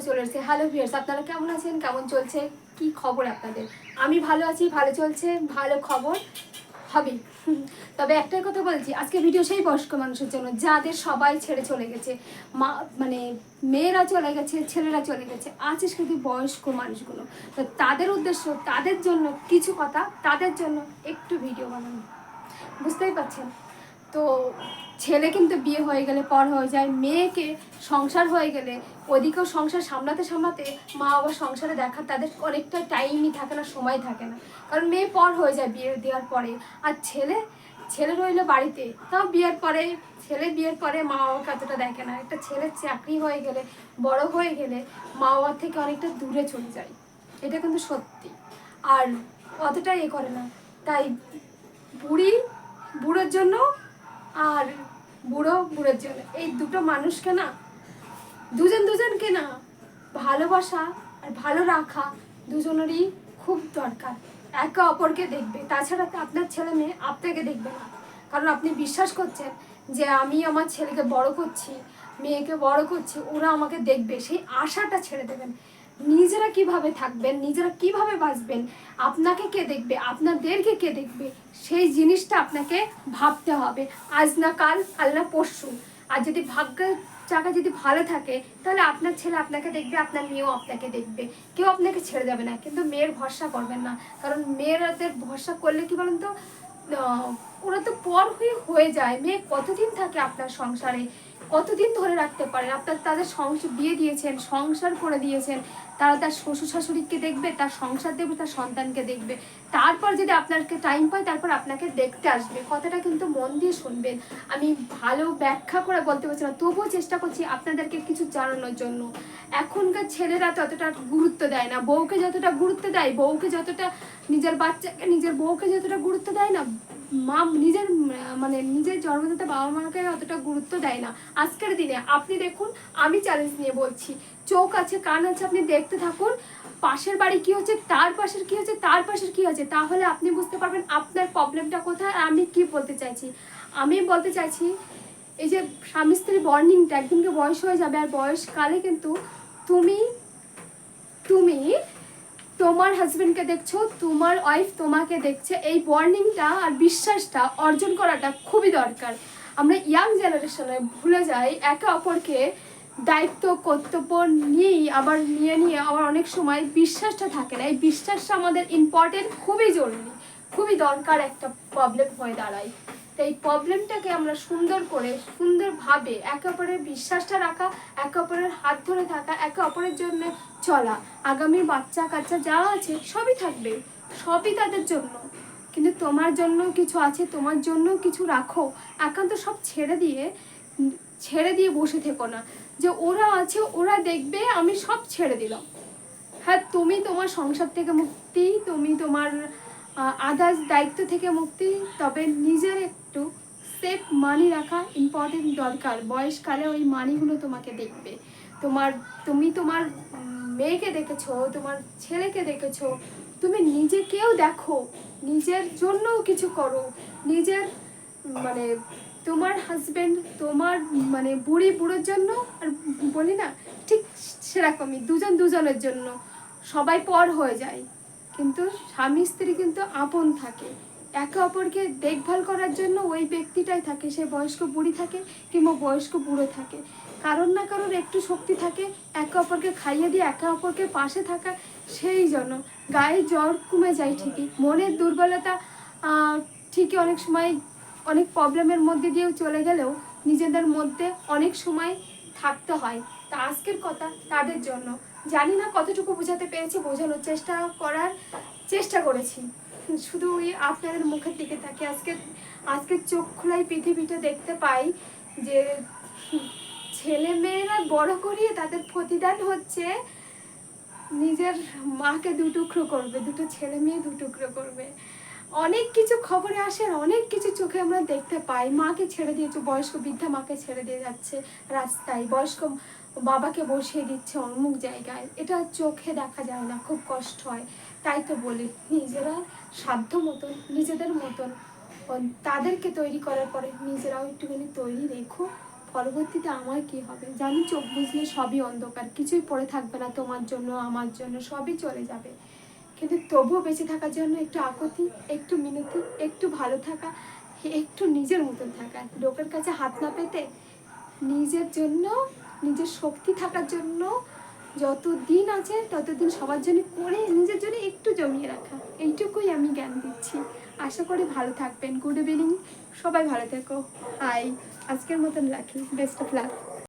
চলে এসেছে। Hello viewers আপনারা কেমন আছেন? কেমন চলছে? কি খবর আপনাদের? আমি ভালো আছি, ভালো চলছে, ভালো খবর হবে। তবে একটাই কথা বলছি, আজকে ভিডিও সেই বয়স্ক মানুষের জন্য, যাদের সবাই ছেড়ে চলে গেছে। মা মানে মেয়েরা চলে গেছে, ছেলেরা চলে গেছে আছে শুধু বয়স্ক মানুষগুলো। তো তাদের উদ্দেশ্য, তাদের জন্য কিছু কথা, তাদের জন্য একটু ভিডিও বানানো। বুঝতেই পারছেন? তো ছেলে কিন্তু বিয়ে হয়ে গেলে, পর হয়ে যায় মেয়েকে সংসার হয়ে গেলে, ওদিকেও সংসার সামলাতে সামলাতে মা বাবা সংসারে দেখা, তাদের অনেকটা টাইমই থাকে না, সময় থাকে না। কারণ মেয়ে পর হয়ে যায় বিয়ে দেওয়ার পরে। আর ছেলে ছেলে রইল বাড়িতে, তাও বিয়ের পরে, ছেলে বিয়ের পরে মা বাবাকে অতটা দেখে না। একটা ছেলের চাকরি হয়ে গেলে, বড় হয়ে গেলে মা বাবার থেকে অনেকটা দূরে চলে যায়। এটা কিন্তু সত্যি। আর অতটা এ করে না। তাই বুড়ি, বুড়োর জন্য আর বুড়ো বুড়োর জন্য এই দুটো মানুষকে না, দুজন দুজনকে না ভালোবাসা আর ভালো রাখা দুজনেরই খুব দরকার। একে অপরকে দেখবে। তাছাড়া আপনার ছেলে মেয়ে আপনাকে দেখবে না। কারণ আপনি বিশ্বাস করছেন যে আমি আমার ছেলেকে বড় করছি, মেয়েকে বড় করছি, ওরা আমাকে দেখবে। সেই আশাটা ছেড়ে দেবেন। নিজেরা কীভাবে থাকবেন, নিজেরা কীভাবে বাঁচবেন, আপনাকে কে দেখবে, আপনাদেরকে কে দেখবে, সেই জিনিসটা আপনাকে ভাবতে হবে। আজ না কাল না পরশু। আর যদি ভাগ্যের চাকা যদি ভালো থাকে, তাহলে আপনার ছেলে আপনাকে দেখবে, আপনার মেয়েও আপনাকে দেখবে। কেউ আপনাকে ছেড়ে যাবে না, কিন্তু মেয়ের ভরসা করবেন না। কারণ মেয়েরাদের ভরসা করলে কি বলেন তো? ওরা তো পর হয়ে হয়ে যায়। মেয়ে কতদিন থাকে আপনার সংসারে? কতদিন ধরে রাখতে পারেন? আপনার তাদের সংসার বিয়ে দিয়েছেন, সংসার করে দিয়েছেন, তারা তার শ্বশুর শাশুড়িকে দেখবে, তার সংসার দেখবে, তার সন্তানকে দেখবে। তারপর যদি আপনাকে টাইম পায়, তারপর আপনাকে দেখতে আসবে। কথাটা কিন্তু মন দিয়ে শুনবেন। আমি ভালো ব্যাখ্যা করে বলতে পারছি না, তবুও চেষ্টা করছি আপনাদেরকে কিছু জানানোর জন্য। এখনকার ছেলেরা ততটা গুরুত্ব দেয় না। বউকে যতটা গুরুত্ব দেয়, বউকে যতটা নিজের বাচ্চাকে, নিজের বউকে যতটা গুরুত্ব দেয় না মা নিজের মানে নিজের জন্মদাতা বাবা মাকে অতটা গুরুত্ব দেয় না। আজকের দিনে আপনি দেখুন, আমি চ্যালেঞ্জ নিয়ে বলছি। চোখ আছে, কান আছে, আপনি দেখতে থাকুন। পাশের বাড়ি কি হচ্ছে, তার পাশের কি হচ্ছে, তার পাশের কি হচ্ছে, তাহলে আপনি বুঝতে পারবেন আপনার প্রবলেমটা কোথায় আমি কি বলতে চাইছি। আমি বলতে চাইছি, এই যে স্বামী স্ত্রী বর্নিংটা একদিনকে বয়স হয়ে যাবে আর বয়সকালে কিন্তু তুমি তুমি তোমার হাজবেন্ডকে দেখছ, তোমার ওয়াইফ তোমাকে দেখছে, এই বর্নিংটা আর বিশ্বাসটা অর্জন করাটা খুবই দরকার। আমরা ইয়াং জেনারেশনে ভুলে যাই, একে অপরকে দায়িত্ব, কর্তব্য নিয়েই আবার নিয়ে নিয়ে আবার অনেক সময় বিশ্বাসটা থাকে না। এই বিশ্বাসটা আমাদের ইম্পর্টেন্ট খুবই জরুরি, খুবই দরকার একটা প্রবলেম হয়ে দাঁড়ায়। এই প্রবলেমটাকে আমরা সুন্দর করে, সুন্দরভাবে একে অপরের বিশ্বাসটা রাখা, একে অপরের হাত ধরে থাকা, একে অপরের জন্য চলা, আগামী বাচ্চা কাচ্চা যা আছে সবই থাকবে, সবই তাদের জন্য। কিন্তু তোমার জন্য কিছু আছে, তোমার জন্য কিছু রাখো, একান্ত সব ছেড়ে দিয়ে ছেড়ে দিয়ে বসে থেকো না। যে ওরা আছে, ওরা দেখবে, আমি সব ছেড়ে দিলাম। হ্যাঁ তুমি তোমার সংসার থেকে মুক্তি, তুমি তোমার আদার্স দায়িত্ব থেকে মুক্তি, তবে নিজের একটু সেফ মানি রাখা ইম্পর্টেন্ট দরকার। বয়সকালে ওই মানিগুলো তোমাকে দেখবে। তোমার, তুমি তোমার মেয়েকে দেখেছ, তোমার ছেলেকে দেখেছ, তুমি নিজেকেও দেখো, নিজের জন্যও কিছু করো। নিজের মানে তোমার হাজব্যান্ড তোমার মানে বুড়ি বুড়োর জন্য, আর বলি না, ঠিক সেরকমই, দুজন দুজনের জন্য। সবাই পর হয়ে যায়। কিন্তু স্বামী স্ত্রী কিন্তু আপন থাকে। একে অপরকে দেখভাল করার জন্য ওই ব্যক্তিটাই থাকে, সে বয়স্ক বুড়ি থাকে কিংবা বয়স্ক বুড়ো থাকে। কারণ না কারোর একটু শক্তি থাকে, একে অপরকে খাইয়ে দিয়ে একে অপরকে পাশে থাকা সেই জন্য। গায়ে জ্বর কমে যায় ঠিকই, মনের দুর্বলতা ঠিকই অনেক সময় অনেক প্রবলেমের মধ্যে দিয়েও চলে গেলেও নিজেদের মধ্যে অনেক সময় থাকতে হয়। তা আজকের কথা তাদের জন্য। জানি না কতটুকু বোঝাতে পেরেছি, বোঝানোর চেষ্টা করার চেষ্টা করেছি। শুধু ওই আপনাদের মুখের দিকে তাকে আজকে আজকে চোখ খোলাই পৃথিবীটা দেখতে পাই যে ছেলে মেয়েরা বড় করিয়ে তাদের প্রতিদান হচ্ছে নিজের মাকে দু টুকরো করবে, দুটো ছেলে মেয়ে দু টুকরো করবে। অনেক কিছু খবরে আসে অনেক কিছু চোখে আমরা দেখতে পাই। মাকে ছেড়ে দিয়েছে বয়স্ক বৃদ্ধা মাকে ছেড়ে দিয়ে যাচ্ছে রাস্তায়। বয়স্ক বাবাকে বসিয়ে দিচ্ছে অমুক জায়গায়। এটা চোখে দেখা যায় না, খুব কষ্ট হয়। তাই তো বলি, নিজেরা সাধ্য মতন, নিজেদের মতন তাদেরকে তৈরি করার পরে নিজেরাও একটুখানি তৈরি রেখো। পরবর্তীতে আমার কি হবে? জানি চোখ বুঝলে সবই অন্ধকার, কিছুই পড়ে থাকবে না তোমার জন্য, আমার জন্য, সবই চলে যাবে। কিন্তু তবুও বেঁচে থাকার জন্য একটু আকতি, একটু মিনতি, একটু ভালো থাকা, একটু নিজের মতন থাকা। লোকের কাছে হাত না পেতে নিজের জন্য নিজের শক্তি থাকার জন্য যত দিন আছে, ততদিন সবার জন্য করে নিজের জন্য একটু জমিয়ে রাখা। এইটুকুই আমি জ্ঞান দিচ্ছি। আশা করি ভালো থাকবেন। গুড ইভিনিং সবাই ভালো থেকো। হাই আজকের মতন রাখি। Best of luck